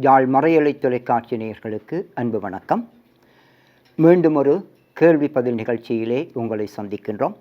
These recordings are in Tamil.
யாழ் மறையலை தொலைக்காட்சி நேயர்களுக்கு அன்பு வணக்கம். மீண்டும் ஒரு கேள்வி பதில் நிகழ்ச்சியிலே உங்களை சந்திக்கின்றோம்.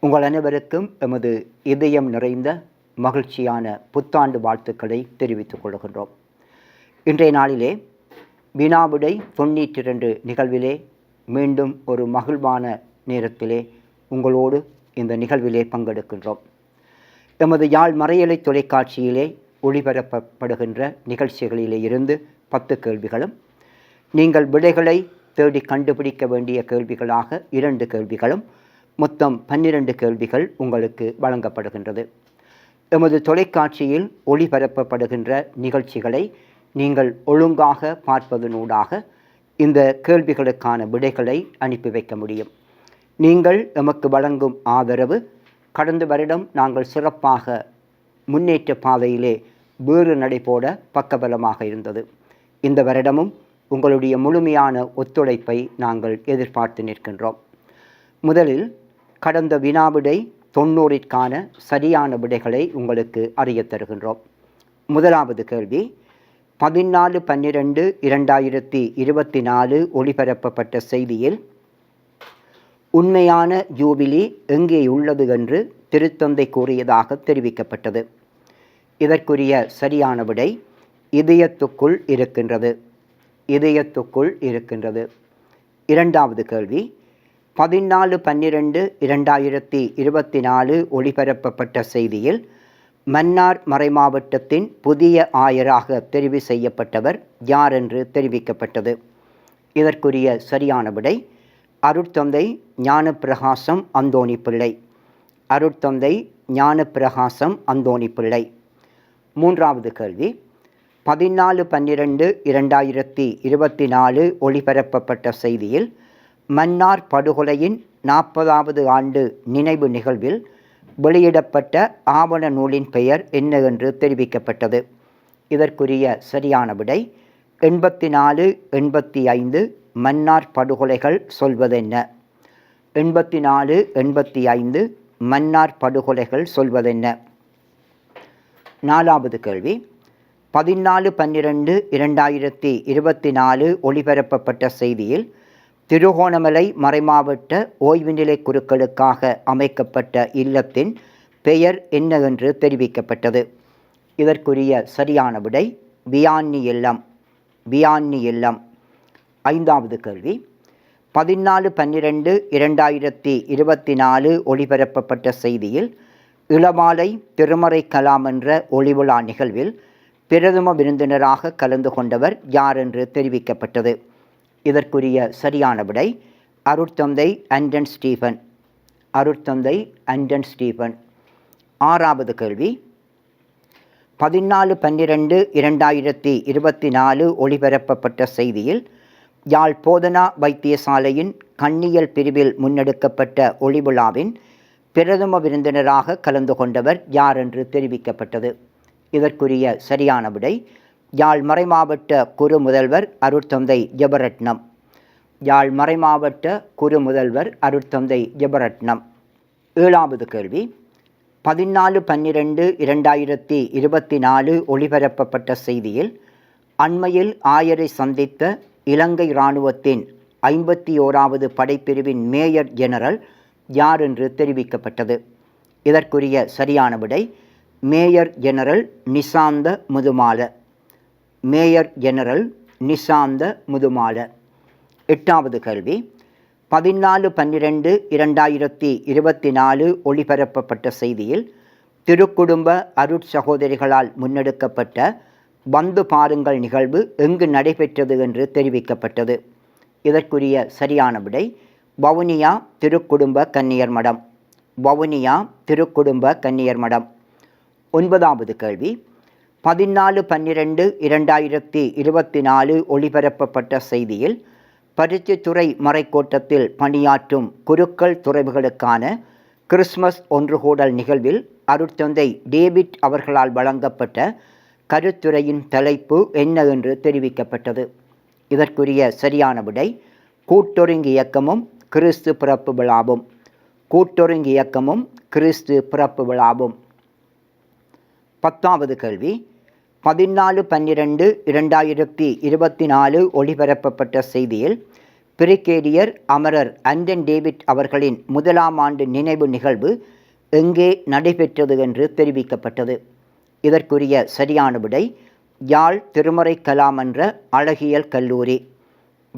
உங்கள் அனைவருக்கும் எமது இதயம் நிறைந்த மகிழ்ச்சியான புத்தாண்டு வாழ்த்துக்களை தெரிவித்துக் கொள்கின்றோம். இன்றைய நாளிலே வினாவிடை தொண்ணூற்றி ரெண்டு நிகழ்விலே மீண்டும் ஒரு மகிழ்வான நேரத்திலே உங்களோடு இந்த நிகழ்விலே பங்கெடுக்கின்றோம். எமது யாழ் மறையலை தொலைக்காட்சியிலே ஒளிபரப்பப்படுகின்ற நிகழ்ச்சிகளிலே இருந்து பத்து கேள்விகளும் நீங்கள் விடைகளை தேடி கண்டுபிடிக்க வேண்டிய கேள்விகளாக இரண்டு கேள்விகளும் மொத்தம் பன்னிரண்டு கேள்விகள் உங்களுக்கு வழங்கப்படுகின்றது. எமது தொலைக்காட்சியில் ஒளிபரப்பப்படுகின்ற நிகழ்ச்சிகளை நீங்கள் ஒழுங்காக பார்ப்பதனூடாக இந்த கேள்விகளுக்கான விடைகளை அனுப்பி வைக்க முடியும். நீங்கள் எமக்கு வழங்கும் ஆதரவு கடந்த வருடம் நாங்கள் சிறப்பாக முன்னேற்ற பாதையிலே வேறு நடைபோட பக்கபலமாக இருந்தது. இந்த வருடமும் உங்களுடைய முழுமையான ஒத்துழைப்பை நாங்கள் எதிர்பார்த்து நிற்கின்றோம். முதலில் கடந்த வினாவிடை தொண்ணூறிற்கான சரியான விடைகளை உங்களுக்கு அறியத் தருகின்றோம். முதலாவது கேள்வி பதினாலு பன்னிரெண்டு இரண்டாயிரத்தி இருபத்தி நாலு ஒளிபரப்பப்பட்ட செய்தியில் உண்மையான ஜூபிலி எங்கே உள்ளது? என்று திருத்தந்தை கூறியதாக தெரிவிக்கப்பட்டது. இதற்குரிய சரியான விடை இதயத்துக்குள் இருக்கின்றது. இதயத்துக்குள் இருக்கின்றது. இரண்டாவது கேள்வி. பதினாலு பன்னிரெண்டு இரண்டாயிரத்தி இருபத்தி நாலு ஒளிபரப்பப்பட்ட செய்தியில் மன்னார் மறைமாவட்டத்தின் புதிய ஆயராக தெரிவு செய்யப்பட்டவர் யார் என்று தெரிவிக்கப்பட்டது? இதற்குரிய சரியான விடை அருட்தந்தை ஞானப்பிரகாசம் அந்தோணி பிள்ளை அருட்தந்தை ஞானப்பிரகாசம் அந்தோணி பிள்ளை மூன்றாவது கேள்வி பதினாலு பன்னிரெண்டு இரண்டாயிரத்தி இருபத்தி நாலு ஒளிபரப்பப்பட்ட செய்தியில் மன்னார் படுகொலையின் நாற்பதாவது ஆண்டு நினைவு நிகழ்வில் வெளியிடப்பட்ட ஆவண நூலின் பெயர் என்ன என்று தெரிவிக்கப்பட்டது. இதற்குரிய சரியான விடை எண்பத்தி நாலு எண்பத்தி ஐந்து மன்னார் படுகொலைகள் சொல்வதென்ன? எண்பத்தி நாலு எண்பத்தி ஐந்து மன்னார் படுகொலைகள் சொல்வதென்ன? நாலாவது கேள்வி. பதினாலு பன்னிரெண்டு இரண்டாயிரத்தி இருபத்தி நாலு ஒளிபரப்பப்பட்ட செய்தியில் திருகோணமலை மறைமாவட்ட ஓய்வு நிலை குருக்களுக்காக அமைக்கப்பட்ட இல்லத்தின் பெயர் என்ன என்று தெரிவிக்கப்பட்டது. இதற்குரிய சரியான விடை வியான்னி இல்லம் வியான்னி இல்லம் ஐந்தாவது கேள்வி. பதினாலு பன்னிரெண்டு இரண்டாயிரத்தி இருபத்தி நாலு ஒளிபரப்பப்பட்ட செய்தியில் இளமாலை திருமறை கலாம் என்ற ஒளிவிழா நிகழ்வில் பிரதம விருந்தினராக கலந்து கொண்டவர் யார் என்று தெரிவிக்கப்பட்டது. இதற்குரிய சரியான விடை அருட்தந்தை அண்டன் ஸ்டீஃபன் அருட்தந்தை அண்டன் ஸ்டீஃபன் ஆறாவது கேள்வி. பதினாலு பன்னிரெண்டு இரண்டாயிரத்தி இருபத்தி நாலு ஒளிபரப்பப்பட்ட செய்தியில் யாழ் போதனா வைத்தியசாலையின் கண்ணியல் பிரிவில் முன்னெடுக்கப்பட்ட ஒளிவிழாவின் பிரதம விருந்தினராக கலந்து கொண்டவர் யார் என்று தெரிவிக்கப்பட்டது. இதற்குரிய சரியான விடை யாழ் மறைமாவட்ட குரு முதல்வர் அருட்தந்தை ஜபரட்னம். யாழ் மறைமாவட்ட குரு முதல்வர் அருட்தந்தை ஜபரட்னம். ஏழாவது கேள்வி. பதினாலு பன்னிரெண்டு இரண்டாயிரத்தி இருபத்தி நாலு ஒளிபரப்பப்பட்ட செய்தியில் அண்மையில் ஆயரை சந்தித்த இலங்கை இராணுவத்தின் ஐம்பத்தி ஓராவது படைப்பிரிவின் மேயர் ஜெனரல் யார் என்று தெரிவிக்கப்பட்டது. இதற்குரிய சரியான விடை major general Nishantha Muthumala. Major general Nishantha Muthumala. எட்டாவது கேள்வி பதினாலு பன்னிரெண்டு இரண்டாயிரத்தி இருபத்தி நாலு ஒளிபரப்பப்பட்ட செய்தியில் திருக்குடும்ப அருட்சகோதரிகளால் முன்னெடுக்கப்பட்ட வந்து பாருங்கள் நிகழ்வு எங்கு நடைபெற்றது என்று தெரிவிக்கப்பட்டது. இதற்குரிய சரியான விடை வவுனியா திருக்குடும்ப கன்னியர் மடம். வவுனியா திருக்குடும்ப கன்னியர் மடம். ஒன்பதாவது கேள்வி. பதினாலு பன்னிரெண்டு இரண்டாயிரத்தி இருபத்தி நாலு ஒளிபரப்பப்பட்ட செய்தியில் பரிசுத்துறை மறைக்கோட்டத்தில் பணியாற்றும் குருக்கள் துறைவுகளுக்கான கிறிஸ்மஸ் ஒன்றுகூடல் நிகழ்வில் அருட்தந்தை டேவிட் அவர்களால் வழங்கப்பட்ட கருத்துரையின் தலைப்பு என்ன என்று தெரிவிக்கப்பட்டது. இதற்குரிய சரியான விடை கூட்டொருங்கு இயக்கமும் கிறிஸ்து பிறப்பு விழாவும். கூட்டொருங்கு இயக்கமும் கிறிஸ்து பிறப்பு விழாவும். பத்தாவது கேள்வி. பதினாலு பன்னிரண்டு இரண்டாயிரத்தி இருபத்தி நாலு ஒளிபரப்பப்பட்ட செய்தியில் பிரிகேடியர் அமரர் அண்டன் டேவிட் அவர்களின் முதலாம் ஆண்டு நினைவு நிகழ்வு எங்கே நடைபெற்றது என்று தெரிவிக்கப்பட்டது. இதற்குரிய சரியான விடை யாழ் திருமறை கலாமன்ற அழகியல் கல்லூரி.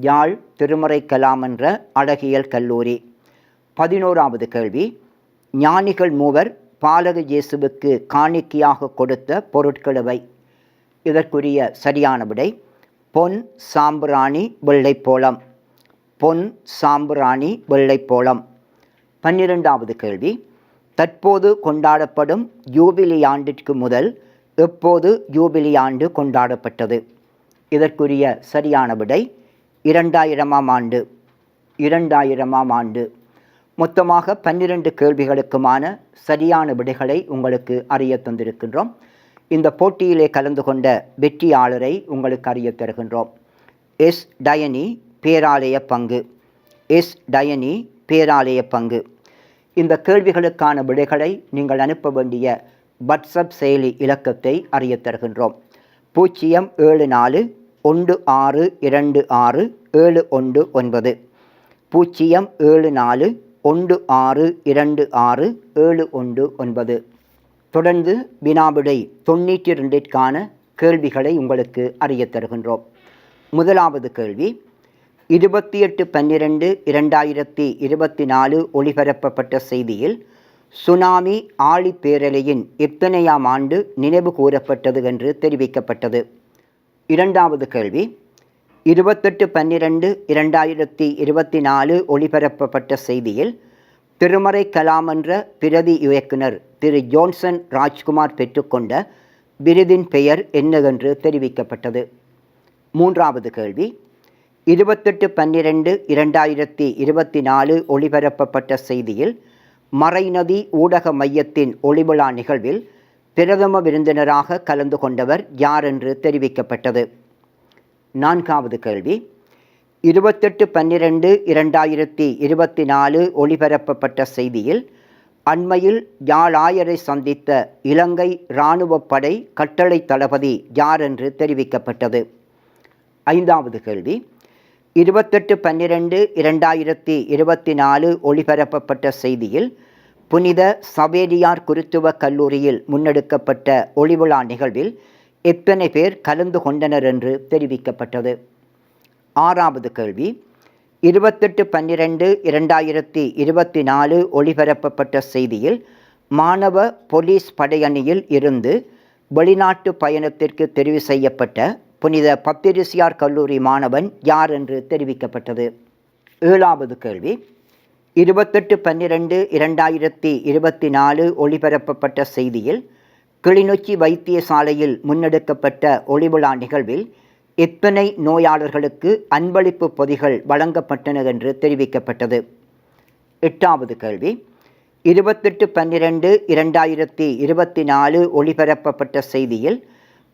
யாழ் திருமறை கலாம் என்ற அழகியல் கல்லூரி. பதினோராவது கேள்வி. ஞானிகள் மூவர் பாலக இயேசுவுக்கு காணிக்கையாக கொடுத்த பொருட்களவை இதற்குரிய சரியான விடை பொன் சாம்பிராணி வெள்ளைப்போளம் பொன் சாம்பிராணி வெள்ளைப்போளம் பன்னிரெண்டாவது கேள்வி. தற்போது கொண்டாடப்படும் யூபிலி ஆண்டிற்கு முதல் எப்போது யூபிலி ஆண்டு கொண்டாடப்பட்டது? இதற்குரிய சரியான விடை இரண்டாயிரமாம் ஆண்டு இரண்டாயிரமாம் ஆண்டு. மொத்தமாக பன்னிரண்டு கேள்விகளுக்குமான சரியான விடைகளை உங்களுக்கு அறிய தந்திருக்கின்றோம். இந்த போட்டியிலே கலந்து கொண்ட வெற்றியாளரை உங்களுக்கு அறிய தருகின்றோம். எஸ். டயனி பேராலய பங்கு. எஸ். டயனி பேராலய பங்கு. இந்த கேள்விகளுக்கான விடைகளை நீங்கள் அனுப்ப வேண்டிய வாட்ஸ்அப் செயலி இலக்கத்தை அறிய தருகின்றோம். பூஜ்ஜியம் ஏழு நாலு ஒன்று ஆறு இரண்டு ஆறு ஏழு ஒன்று ஒன்பது. பூஜ்ஜியம் ஏழு நாலு ஒன்று ஆறு இரண்டு ஆறு ஏழு ஒன்று ஒன்பது. தொடர்ந்து வினாவிடை தொண்ணூற்றி ரெண்டிற்கான கேள்விகளை உங்களுக்கு அறியத் தருகின்றோம். முதலாவது கேள்வி இருபத்தி எட்டு பன்னிரெண்டு இரண்டாயிரத்தி இருபத்தி நாலு ஒளிபரப்பப்பட்ட செய்தியில் சுனாமி ஆழிப்பேரலையின் எத்தனையாம் ஆண்டு நினைவு கூறப்பட்டது என்று தெரிவிக்கப்பட்டது. இரண்டாவது கேள்வி. இருபத்தெட்டு பன்னிரெண்டு இரண்டாயிரத்தி இருபத்தி நாலு ஒளிபரப்பப்பட்ட செய்தியில் திருமறை கலாமன்ற பிரதி இயக்குனர் திரு ஜோன்சன் ராஜ்குமார் பெற்றுக்கொண்ட விருதின் பெயர் என்னவென்று தெரிவிக்கப்பட்டது. மூன்றாவது கேள்வி. இருபத்தெட்டு பன்னிரெண்டு இரண்டாயிரத்தி இருபத்தி நாலு ஒளிபரப்பப்பட்ட செய்தியில் மறைநதி ஊடக மையத்தின் ஒளிவிழா நிகழ்வில் பிரதம விருந்தினராக கலந்து கொண்டவர் யார் என்று தெரிவிக்கப்பட்டது? நான்காவது கேள்வி. இருபத்தெட்டு பன்னிரெண்டு இரண்டாயிரத்தி இருபத்தி நாலு ஒளிபரப்பப்பட்ட செய்தியில் அண்மையில் யாழாயரை சந்தித்த இலங்கை இராணுவ படை கட்டளை தளபதி யார் என்று தெரிவிக்கப்பட்டது? ஐந்தாவது கேள்வி. இருபத்தெட்டு பன்னிரெண்டு இரண்டாயிரத்தி இருபத்தி நாலு ஒளிபரப்பப்பட்ட செய்தியில் புனித சவேரியார் குருத்துவ கல்லூரியில் முன்னெடுக்கப்பட்ட ஒளிவிழா நிகழ்வில் எத்தனை பேர் கலந்து கொண்டனர் என்று தெரிவிக்கப்பட்டது? ஆறாவது கேள்வி. இருபத்தெட்டு பன்னிரெண்டு இரண்டாயிரத்தி இருபத்தி நாலு ஒளிபரப்பப்பட்ட செய்தியில் மாணவ போலீஸ் படையணியில் இருந்து வெளிநாட்டு பயணத்திற்கு தெரிவு செய்யப்பட்ட புனித பத்திரிசியார் கல்லூரி மாணவன் யார் என்று தெரிவிக்கப்பட்டது? ஏழாவது கேள்வி. இருபத்தெட்டு பன்னிரெண்டு இரண்டாயிரத்தி இருபத்தி நாலு ஒளிபரப்பப்பட்ட செய்தியில் கிளிநொச்சி வைத்தியசாலையில் முன்னெடுக்கப்பட்ட ஒளிவிழா நிகழ்வில் எத்தனை நோயாளர்களுக்கு அன்பளிப்பு பொதிகள் வழங்கப்பட்டன என்று தெரிவிக்கப்பட்டது. எட்டாவது கேள்வி. இருபத்தெட்டு பன்னிரெண்டு இரண்டாயிரத்தி இருபத்தி நாலு ஒளிபரப்பப்பட்ட செய்தியில்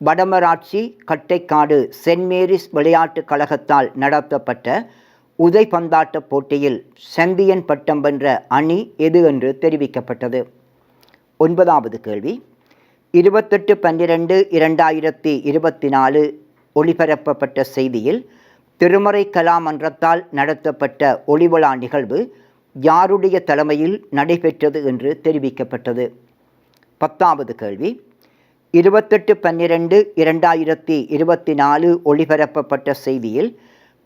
வடமராட்சி கட்டைக்காடு சென்ட் மேரிஸ் விளையாட்டுக் கழகத்தால் நடத்தப்பட்ட உதைபந்தாட்ட போட்டியில் செம்பியன் பட்டம் வென்ற அணி எது என்று தெரிவிக்கப்பட்டது? ஒன்பதாவது கேள்வி. இருபத்தெட்டு பன்னிரெண்டு இரண்டாயிரத்தி இருபத்தி நாலு ஒளிபரப்பப்பட்ட செய்தியில் திருமறை கலாமன்றத்தால் நடத்தப்பட்ட ஒளிவிழா நிகழ்வு யாருடைய தலைமையில் நடைபெற்றது என்று தெரிவிக்கப்பட்டது? பத்தாவது கேள்வி. இருபத்தெட்டு பன்னிரெண்டு இரண்டாயிரத்தி இருபத்தி நாலு ஒளிபரப்பப்பட்ட செய்தியில்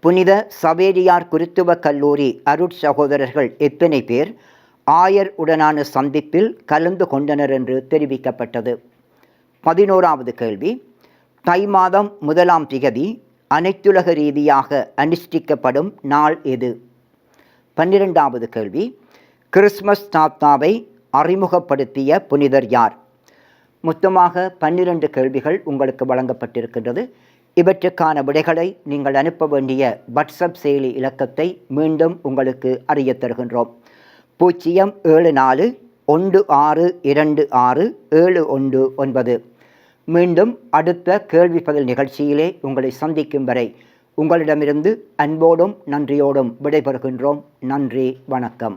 புனித சவேரியார் குருத்துவ கல்லூரி அருட் சகோதரர்கள் எத்தனை பேர்? ஆயர் உடனான சந்திப்பில் கலந்து கொண்டனர் என்று தெரிவிக்கப்பட்டது. பதினோராவது கேள்வி. தை மாதம் முதலாம் திகதி அனைத்துலக ரீதியாக அனுஷ்டிக்கப்படும் நாள் எது? பன்னிரெண்டாவது கேள்வி. கிறிஸ்மஸ் தாத்தாவை அறிமுகப்படுத்திய புனிதர் யார்? மொத்தமாக பன்னிரண்டு கேள்விகள் உங்களுக்கு வழங்கப்பட்டிருக்கின்றது. இவற்றுக்கான விடைகளை நீங்கள் அனுப்ப வேண்டிய வாட்ஸ்அப் செயலி இலக்கத்தை மீண்டும் உங்களுக்கு அறிய தருகின்றோம். பூஜ்ஜியம் ஏழு நாலு ஒன்று ஆறு இரண்டு ஆறு ஏழு ஒன்று ஒன்பது. மீண்டும் அடுத்த கேள்வி பதில் நிகழ்ச்சியிலே உங்களை சந்திக்கும் வரை உங்களிடமிருந்து அன்போடும் நன்றியோடும் விடைபெறுகின்றோம். நன்றி வணக்கம்.